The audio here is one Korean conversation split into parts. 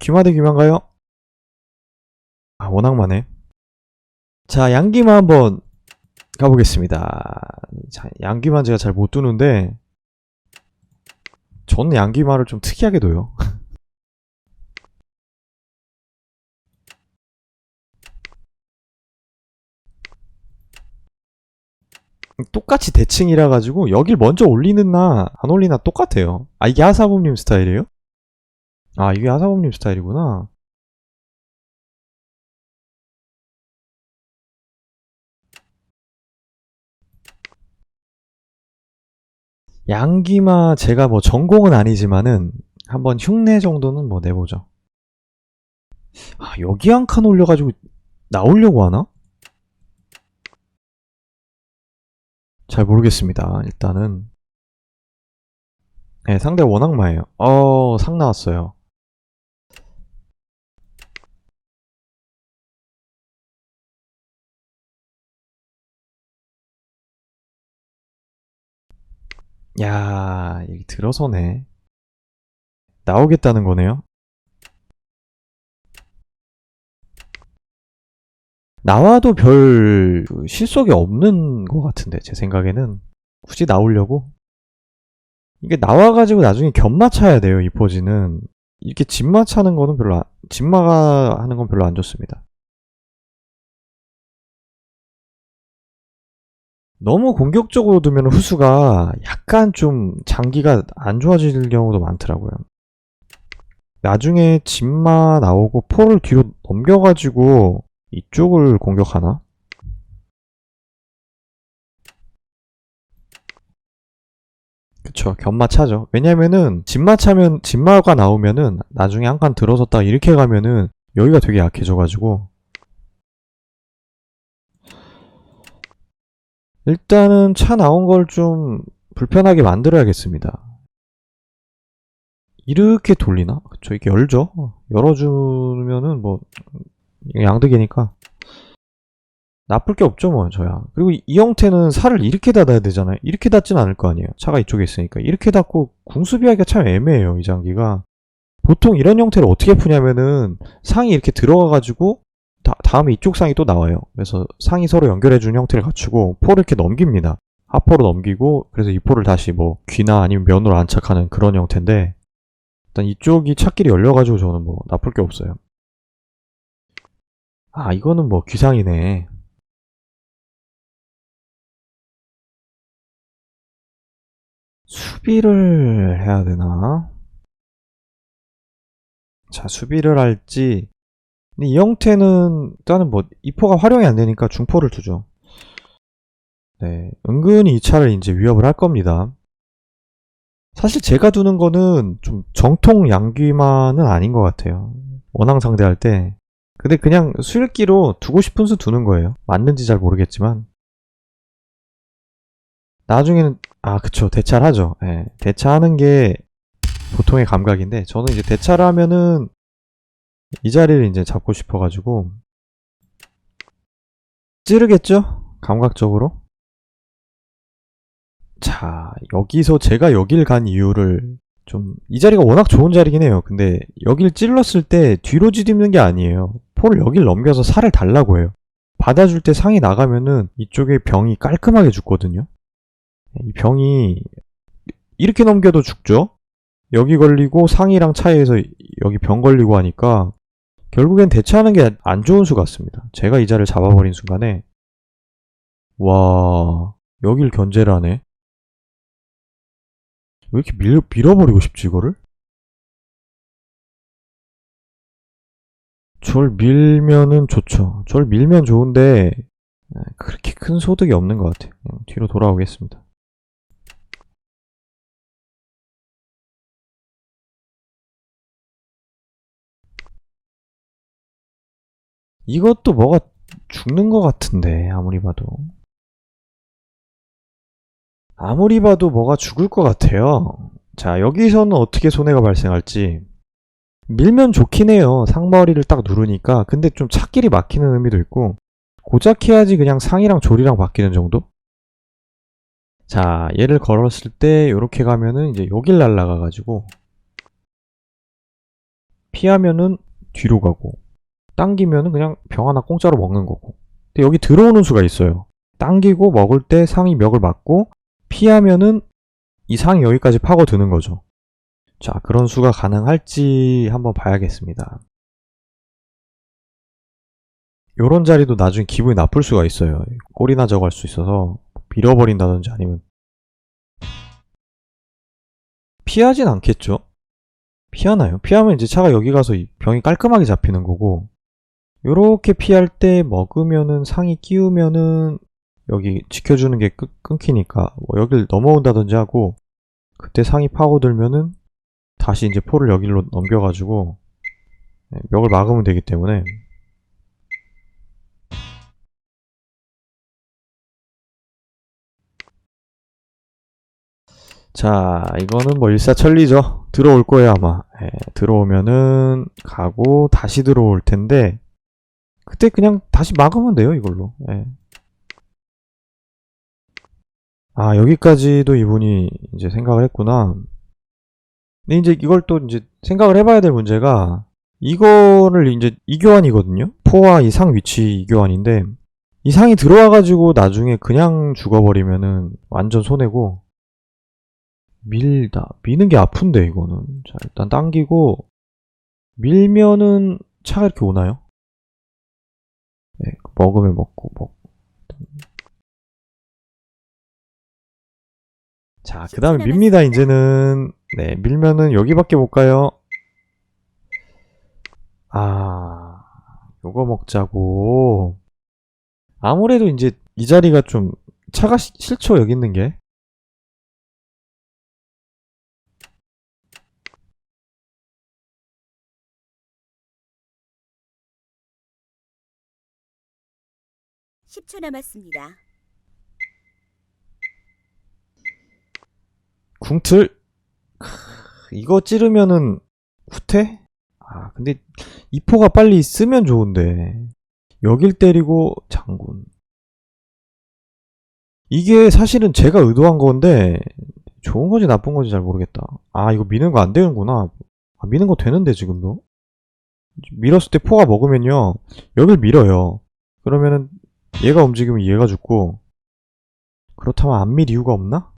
귀마대 귀만가요? 아, 워낙 많네. 자, 양귀만 한번 가보겠습니다. 자, 양귀만 제가 잘 못 두는데, 저는 양귀만을 좀 특이하게 둬요. 똑같이 대칭이라 가지고 여길 먼저 올리는 나 안 올리나 똑같아요. 아 이게 하사범님 스타일이에요? 아 이게 하사범님 스타일이구나. 양기마 제가 뭐 전공은 아니지만은 한번 흉내 정도는 뭐 내보죠. 아 여기 한 칸 올려가지고 나오려고 하나? 잘 모르겠습니다. 일단은 네, 상대 워낙 마예요. 어, 상 나왔어요. 야, 이게 들어서네. 나오겠다는 거네요. 나와도 별그 실속이 없는 것 같은데, 제 생각에는. 굳이 나오려고? 이게 나와가지고 나중에 견마차야 돼요, 이 포즈는. 이렇게 진마차는 거는 별로, 안- 진마가 하는 건 별로 안 좋습니다. 너무 공격적으로 두면 후수가 약간 좀 장기가 안 좋아질 경우도 많더라고요. 나중에 진마 나오고 포를 뒤로 넘겨가지고 이쪽을 공격하나? 그쵸, 견마 차죠. 왜냐면은, 진마차면, 진마가 나오면은, 나중에 한 칸 들어섰다 이렇게 가면은, 여기가 되게 약해져 가지고. 일단은 차 나온 걸 좀 불편하게 만들어야겠습니다. 이렇게 돌리나? 그쵸, 이렇게 열죠? 열어주면은 뭐, 양득이니까. 나쁠 게 없죠, 뭐, 저야. 그리고 이, 이 형태는 살을 이렇게 닫아야 되잖아요. 이렇게 닫진 않을 거 아니에요. 차가 이쪽에 있으니까. 이렇게 닫고 궁수비하기가 참 애매해요, 이 장기가. 보통 이런 형태를 어떻게 푸냐면은 상이 이렇게 들어가가지고 다, 다음에 이쪽 상이 또 나와요. 그래서 상이 서로 연결해주는 형태를 갖추고 포를 이렇게 넘깁니다. 하포로 넘기고 그래서 이 포를 다시 뭐 귀나 아니면 면으로 안착하는 그런 형태인데 일단 이쪽이 차길이 열려가지고 저는 뭐 나쁠 게 없어요. 아 이거는 뭐 귀상이네. 수비를 해야 되나? 자, 수비를 할지. 근데 이 형태는 일단은 뭐 이포가 활용이 안 되니까 중포를 두죠. 네, 은근히 이 차를 이제 위협을 할 겁니다. 사실 제가 두는 거는 좀 정통 양귀만은 아닌 것 같아요. 원앙 상대할 때. 근데 그냥 수일기로 두고 싶은 수 두는 거예요. 맞는지 잘 모르겠지만. 나중에는 아 그쵸 대차를 하죠. 예, 대차하는 게 보통의 감각인데 저는 이제 대차를 하면은 이 자리를 이제 잡고 싶어가지고 찌르겠죠? 감각적으로. 자 여기서 제가 여길 간 이유를 좀 이 자리가 워낙 좋은 자리긴 해요. 근데 여길 찔렀을 때 뒤로 지집는 게 아니에요. 포를 여길 넘겨서 살을 달라고 해요. 받아줄 때 상이 나가면은 이쪽에 병이 깔끔하게 죽거든요. 이 병이 이렇게 넘겨도 죽죠? 여기 걸리고 상이랑 차이에서 여기 병 걸리고 하니까 결국엔 대처하는 게 안 좋은 수 같습니다. 제가 이 자를 잡아버린 순간에 와 여길 견제를 하네. 왜 이렇게 밀, 밀어버리고 싶지 이거를? 절 밀면은 좋죠. 절 밀면 좋은데 에, 그렇게 큰 소득이 없는 것 같아요. 뒤로 돌아오겠습니다. 이것도 뭐가 죽는 것 같은데 아무리 봐도 아무리 봐도 뭐가 죽을 것 같아요. 자 여기서는 어떻게 손해가 발생할지 밀면 좋긴 해요. 상머리를 딱 누르니까 근데 좀 차길이 막히는 의미도 있고 고작 해야지 그냥 상이랑 조리랑 바뀌는 정도? 자 얘를 걸었을 때 이렇게 가면은 이제 여길 날라가 가지고 피하면은 뒤로 가고 당기면은 그냥 병 하나 공짜로 먹는 거고. 근데 여기 들어오는 수가 있어요. 당기고 먹을 때 상이 멱을 맞고 피하면은 이 상이 여기까지 파고드는 거죠. 자 그런 수가 가능할지 한번 봐야겠습니다. 요런 자리도 나중에 기분이 나쁠 수가 있어요. 꼴이나 저거 할 수 있어서 밀어버린다든지 아니면. 피하진 않겠죠? 피하나요? 피하면 이제 차가 여기 가서 이 병이 깔끔하게 잡히는 거고 요렇게 피할 때 먹으면은 상이 끼우면은 여기 지켜주는 게 끊, 끊기니까 뭐 여길 넘어온다든지 하고 그때 상이 파고들면은 다시 이제 포를 여기로 넘겨가지고 네, 멱을 막으면 되기 때문에 자, 이거는 뭐 일사천리죠. 들어올 거예요, 아마. 예, 들어오면은 가고 다시 들어올 텐데 그때 그냥 다시 막으면 돼요, 이걸로. 예. 아, 여기까지도 이분이 이제 생각을 했구나. 근데 이제 이걸 또 이제 생각을 해봐야 될 문제가 이거를 이제 이교환이거든요. 포와 이 상 위치 이교환인데 이 상이 들어와가지고 나중에 그냥 죽어버리면은 완전 손해고 밀다. 미는 게 아픈데, 이거는. 자, 일단 당기고, 밀면은 차가 이렇게 오나요? 네, 먹으면 먹고, 먹. 자, 그 다음에 밉니다, 이제는. 네, 밀면은 여기밖에 못 가요. 아, 요거 먹자고. 아무래도 이제 이 자리가 좀 차가 시- 싫죠, 여기 있는 게. 십초 남았습니다. 궁틀? 크, 이거 찌르면은 후퇴? 아 근데 이포가 빨리 쓰면 좋은데. 여길 때리고 장군. 이게 사실은 제가 의도한 건데 좋은 건지 나쁜 건지 잘 모르겠다. 아 이거 미는 거 안 되는구나. 아, 미는 거 되는데 지금도? 밀었을 때 포가 먹으면요. 여길 밀어요. 그러면은 얘가 움직이면 얘가 죽고 그렇다면 안 밀 이유가 없나?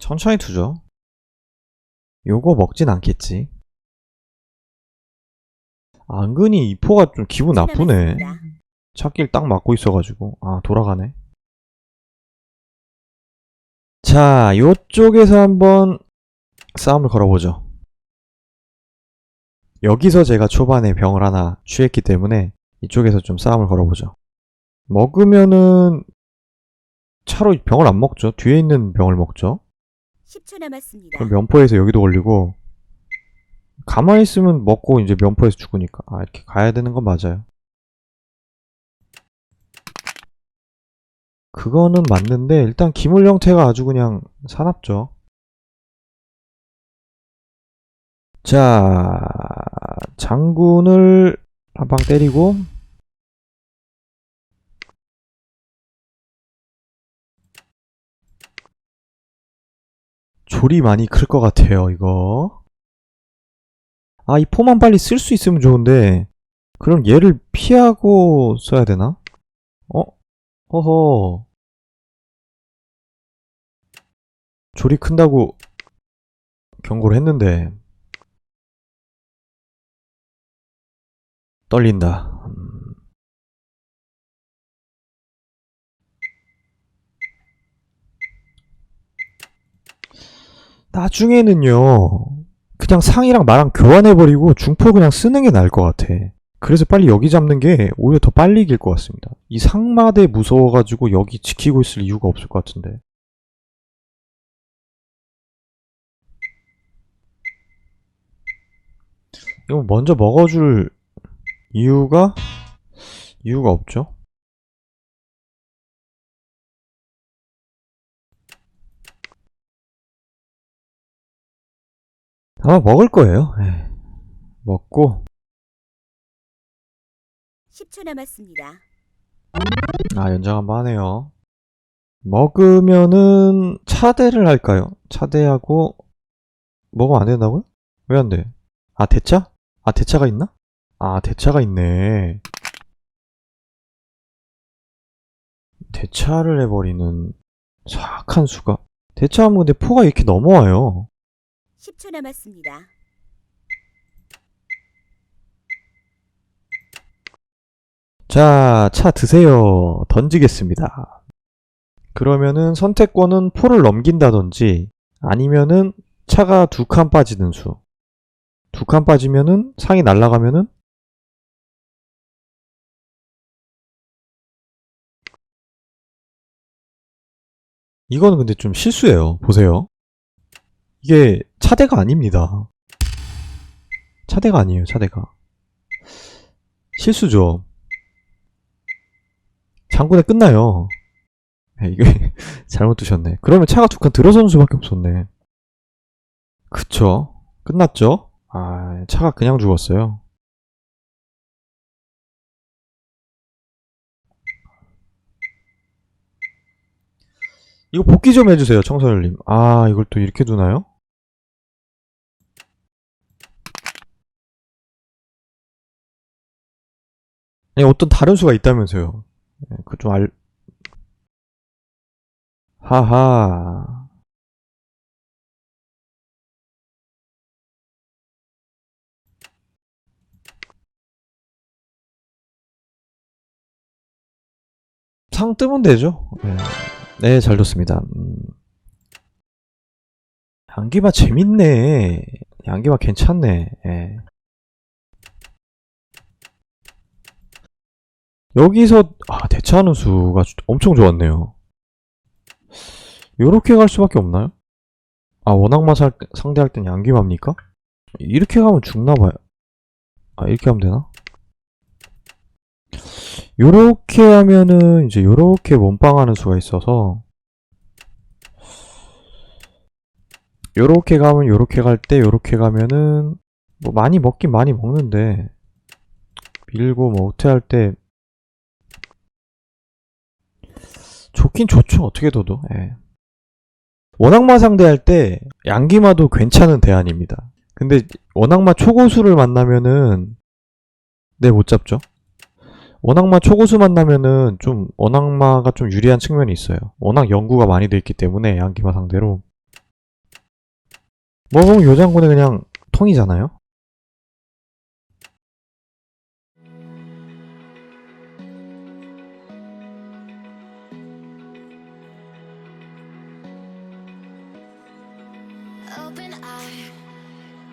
천천히 투죠. 요거 먹진 않겠지. 아, 은근히 이 포가 좀 기분 나쁘네. 찾길 딱 맞고 있어가지고. 아, 돌아가네. 자, 요쪽에서 한번 싸움을 걸어보죠. 여기서 제가 초반에 병을 하나 취했기 때문에 이쪽에서 좀 싸움을 걸어보죠. 먹으면은 차로 병을 안 먹죠. 뒤에 있는 병을 먹죠. 10초 남았습니다. 그럼 면포에서 여기도 걸리고 가만히 있으면 먹고 이제 면포에서 죽으니까 아 이렇게 가야 되는 건 맞아요 그거는 맞는데 일단 기물 형태가 아주 그냥 사납죠 자 장군을 한 방 때리고 졸이 많이 클 것 같아요, 이거. 아, 이 포만 빨리 쓸 수 있으면 좋은데, 그럼 얘를 피하고 써야 되나? 어? 허허. 졸이 큰다고 경고를 했는데, 떨린다. 음. 나중에는요, 그냥 상이랑 마랑 교환해버리고 중포 그냥 쓰는 게 나을 것 같아. 그래서 빨리 여기 잡는 게 오히려 더 빨리 이길 것 같습니다. 이 상마대 무서워가지고 여기 지키고 있을 이유가 없을 것 같은데. 이거 먼저 먹어줄 이유가, 이유가 없죠? 아마 먹을 거예요. 예. 먹고 10초 남았습니다. 아, 연장 한번 하네요. 먹으면은 차대를 할까요? 차대하고 먹으면 안 된다고요? 왜 안 돼? 아, 대차? 아, 대차가 있나? 아, 대차가 있네. 대차를 해버리는 사악한 수가. 대차하면 근데 포가 이렇게 넘어와요. 10초 남았습니다. 자, 차 드세요. 던지겠습니다. 그러면은 선택권은 포를 넘긴다든지 아니면은 차가 두 칸 빠지는 수. 두 칸 빠지면은 상이 날아가면은 이거는 근데 좀 실수예요. 보세요. 이게 차대가 아닙니다. 차대가 아니에요, 차대가. 실수죠. 장군에 끝나요. 네, 이게 잘못 두셨네. 그러면 차가 두 칸 들어서는 수밖에 없었네. 그쵸? 끝났죠? 아, 차가 그냥 죽었어요. 이거 복귀 좀 해주세요, 청소년님. 아, 이걸 또 이렇게 두나요? 아니, 어떤 다른 수가 있다면서요. 그 좀 알, 하하. 상 뜨면 되죠. 네, 네, 잘 뒀습니다. 음. 양기마 재밌네. 양기마 괜찮네. 예. 여기서 아 대차하는 수가 주- 엄청 좋았네요. 요렇게 갈 수밖에 없나요? 아 원악마 살, 상대할 땐 양기마입니까? 이렇게 가면 죽나봐요. 아 이렇게 하면 되나? 요렇게 하면은 이제 요렇게 몸빵하는 수가 있어서 요렇게 가면 요렇게 갈 때 요렇게 가면은 뭐 많이 먹긴 많이 먹는데 밀고 뭐 우퇴할 때 좋긴 좋죠. 어떻게 둬도. 예. 원악마 상대할 때 양기마도 괜찮은 대안입니다. 근데 원악마 초고수를 만나면은 네 못 잡죠. 원악마 초고수 만나면은 좀 원악마가 좀 유리한 측면이 있어요. 워낙 연구가 많이 돼 있기 때문에 양기마 상대로 뭐 보면 요 장군은 그냥 통이잖아요.